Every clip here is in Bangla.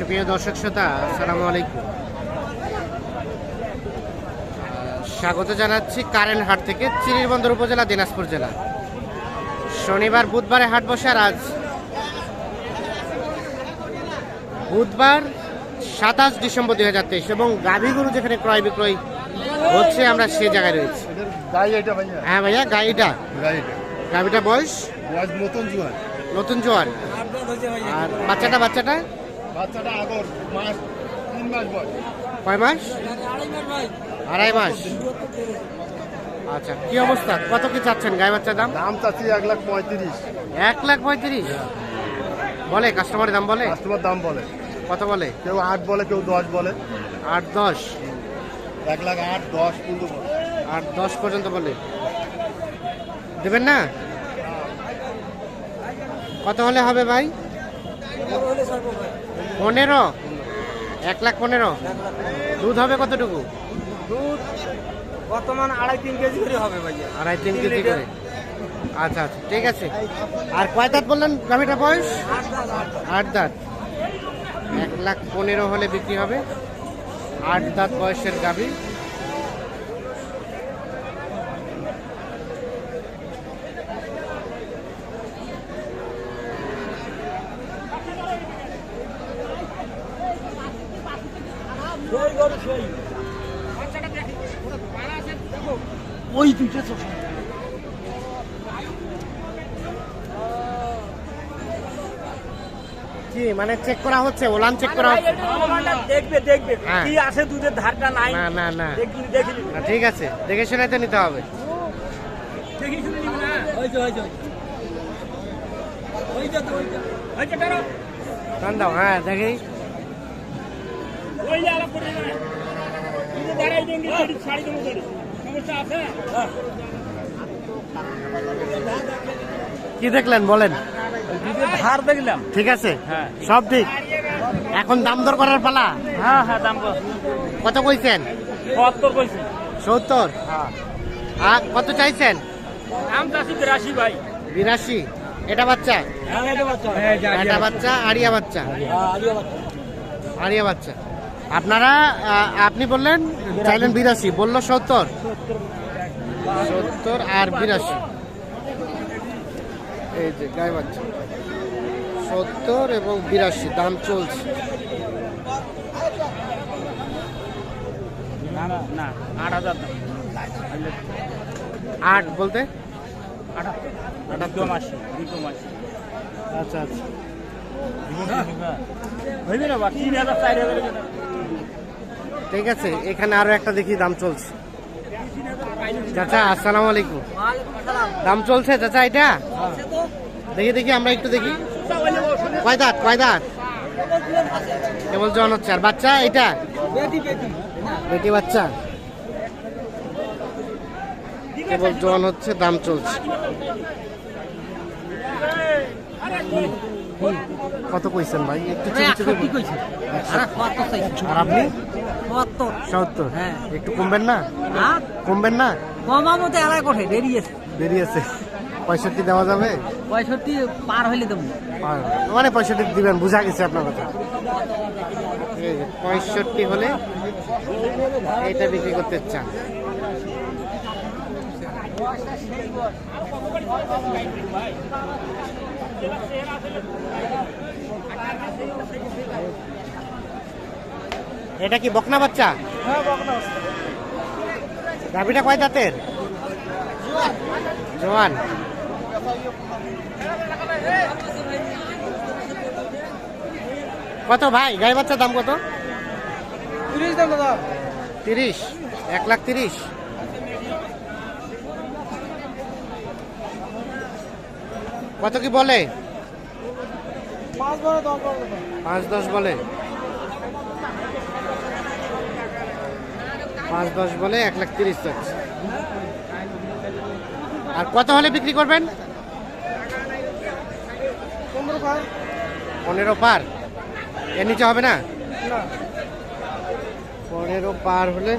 সুপ্রিয় দর্শক শ্রোতা আসসালামু আলাইকুম। স্বাগত জানাচ্ছি কারেন্ট হাট থেকে চিরিরবন্দর উপজেলা দিনাজপুর জেলা। শনিবার বুধবারে হাট বসে আর আজ বুধবার সাতাশ ডিসেম্বর দুই হাজার তেইশ এবং গাভীগুরু যেখানে ক্রয় বিক্রয় হচ্ছে আমরা সে জায়গায় রয়েছি। হ্যাঁ ভাইয়া গাড়িটা গাভীটা বয়স নতুন জোয়ার। নতুন জোয়ার। আর বাচ্চাটা বাচ্চাটা? বাচ্চাটা আগর মাস তিন মাস বয়স। কয় মাস? আড়াই মাস। আচ্ছা কি অবস্থা? কত কি চাচ্ছেন গায়ে বাচ্চার দাম? দাম চাচ্ছি এক লাখ পঁয়ত্রিশ। এক লাখ পঁয়ত্রিশ? বলে কাস্টমারের দাম বলে? কাস্টমার দাম বলে। কত বলে? কেউ আট বলে কেউ দশ বলে। আট দশ? এক লাখ আট দশ কিন্তু বলে। আট দশ পর্যন্ত বলে। দেবেন না? কত হলে হবে ভাই। পনেরো? এক লাখ পনেরো? দুধ হবে কতটুকু? দুধ বর্তমান আড়াই তিন কেজি করে হবে ভাইয়া। আড়াই তিন কেজি করে। আচ্ছা আচ্ছা ঠিক আছে। আর কয় দাঁত বললেন গাভিটা বয়স? আট দাঁত। এক লাখ পনেরো হলে বিক্রি হবে। আট দাঁত বয়সের গাভি। ওই দুইটা কি মানে চেক করা হচ্ছে? ওলান চেক করা হচ্ছে? দেখবে দেখবে। হ্যাঁ। কি আছে দুধের ধারটা নাই? না না না। না ঠিক আছে। দেখে শুনে তো নিতে হবে। দেখি শুনে নিবি না? ওই যে ওই যে ওই যে। ওই যে ওই যে। দাও হ্যাঁ দেখি। কি দেখলেন বলেন? ধার দেখলাম। ঠিক আছে? হ্যাঁ। সব ঠিক? এখন দাম দর করার পালা? হ্যাঁ হ্যাঁ দাম কত কইছেন? সত্তর কইছি। সত্তর? আর কত চাইছেন? দাম চাষি বিরাশি ভাই। বিরাশি? এটা বাচ্চা? হ্যাঁ এটা বাচ্চা। আরিয়া বাচ্চা। আরিয়া বাচ্চা। আপনারা আপনি বললেন চাইলেন বিরাশি বলল সত্তর। সত্তর আর বিরাশি। এই যে গায়ে বাচ্চা। সত্তর এবং বিরাশি দাম চলছে। না আট হাজার আট বলতে? আচ্ছা আচ্ছা। ঠিক আছে, এখানে আরও একটা দেখি দাম চলছে। চাচা, আসসালামু আলাইকুম। দাম চলছে চাচা এটা? দেখি দেখি, আমরা একটু দেখি। কয় দাঁত কয় দাঁত? কেবল জন হচ্ছে। আর বাচ্চা এটা? বেটি বাচ্চা। কেবল জন হচ্ছে, দাম চলছে। কত কইছেন ভাই? একটু চুপি চুপি আর আপনি? সত্তর। হ্যাঁ। একটু কমবেন না? কমবেন না? কমা মতো এলাই কোঠে বেরিয়েছে বেরিয়েছে পঁয়ষট্টি দেওয়া যাবে? পঁয়ষট্টি পার হইলে দেবো। মানে পঁয়ষট্টি দিবেন বুঝা গেছে আপনার কথা। পঁয়ষট্টি হলে এইটা বিক্রি করতে চান। এটা কি বকনা বাচ্চা? গাভিটা কয় দাঁতের? জোয়ান। কত ভাই? গাই বাচ্চার দাম কত? তিরিশ দাম দাদা। তিরিশ? এক লাখ তিরিশ? কত কি বলে? পাঁচ দশ বলে। পাঁচ দশ বলে এক লাখ তিরিশ চাচ্ছে আর কত হলে বিক্রি করবেন? পনেরো পার। এর নিচে হবে না? পনেরো পার হলে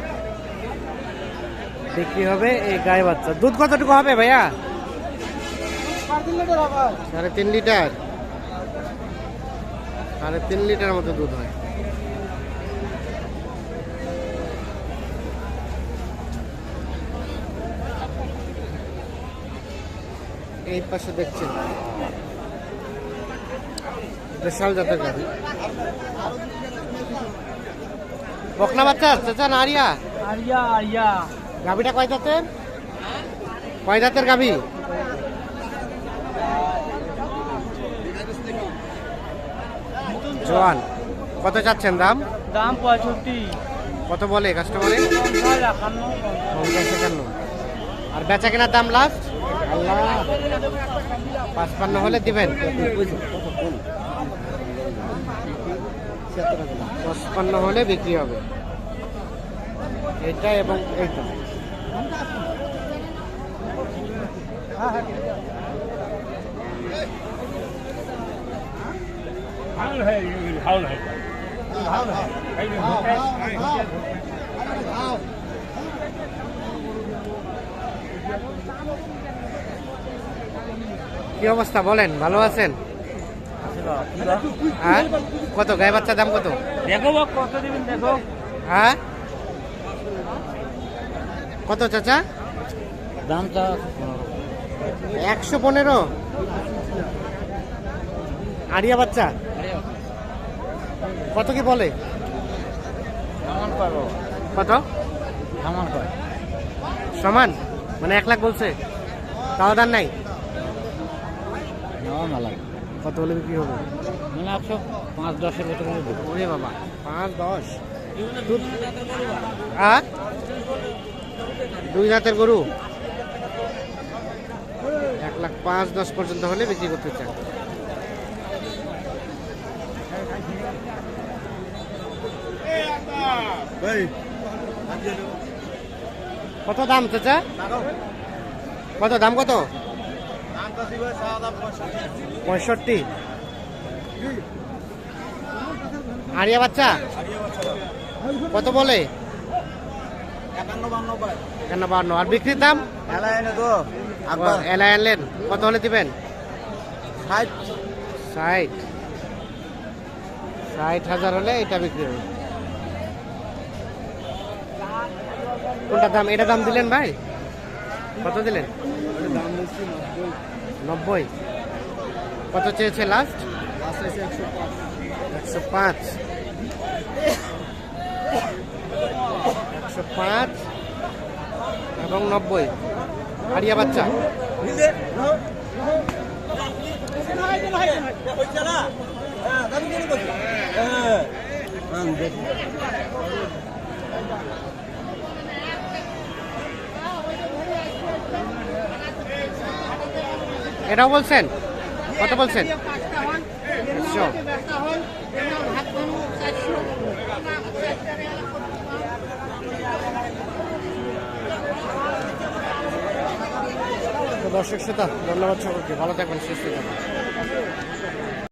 বিক্রি হবে এই গায়ে বাচ্চা। দুধ কতটুকু হবে ভাইয়া? সাড়ে তিন লিটার। সাড়ে তিন লিটার মতো দুধ হয়। এই পাশে দেখছেন। বিশাল জাতের গাভি। বকনা বাচ্চা চাচা নারিয়া আরিয়া? আরিয়া গাভিটা কয় দাঁতের কয় দাঁতের গাভি? জোয়ান কত চাচ্ছেন দাম? দাম পঁয়ষট্টি। কত বলে কাস্টমারে পঞ্চাশ একান্ন আর বেচা কেনার দাম লাস্ট আল্লাহ। পাঁচপান্ন হলে দিবেন? পঁচপান্ন হলে বিক্রি হবে। এইটা এবং এইটা। হয় হয় হয় কি অবস্থা বলেন ভালো আছেন? হ্যাঁ? কত গায়ে বাচ্চার দাম কত? দেখো কত দিবেন দেখো হ্যাঁ? কত চাচা? দামটা একশো পনেরো? আরিয়া বাচ্চা? কত কি বলে? কত? সমান সমান? মানে এক লাখ বলছে। তাও দান নাই? নেওয়া মেলা কত হলে বিক্রি হবে? মানে একশো পাঁচ দশের ভেতরে ওরে বাবা পাঁচ দশ। হ্যাঁ দুই জাতের গরু? এক লাখ পাঁচ দশ পর্যন্ত হলে বিক্রি করতে চান। কত দাম চাচা? কত দাম কত? পঁয়ষট্টি। আরিয়া বাচ্চা? কত বলে? একান্ন বান্ন আর বিক্রির দাম? এলা আনলেন। কত হলে দিবেন? ষাট। ষাট হাজার হলে এটা বিক্রি হবে। কোনটা দাম? এটা দাম দিলেন ভাই? কত দিলেন? নব্বই। কত চেয়েছে লাস্ট একশো পাঁচ। একশো পাঁচ এবং নব্বই। আরিয়া বাচ্চা। এটাও বলছেন? কত বলছেন? একশো দর্শক শ্রোতা ধন্যবাদ সকলকে। ভালো থাকবেন সুস্থ থাকবেন।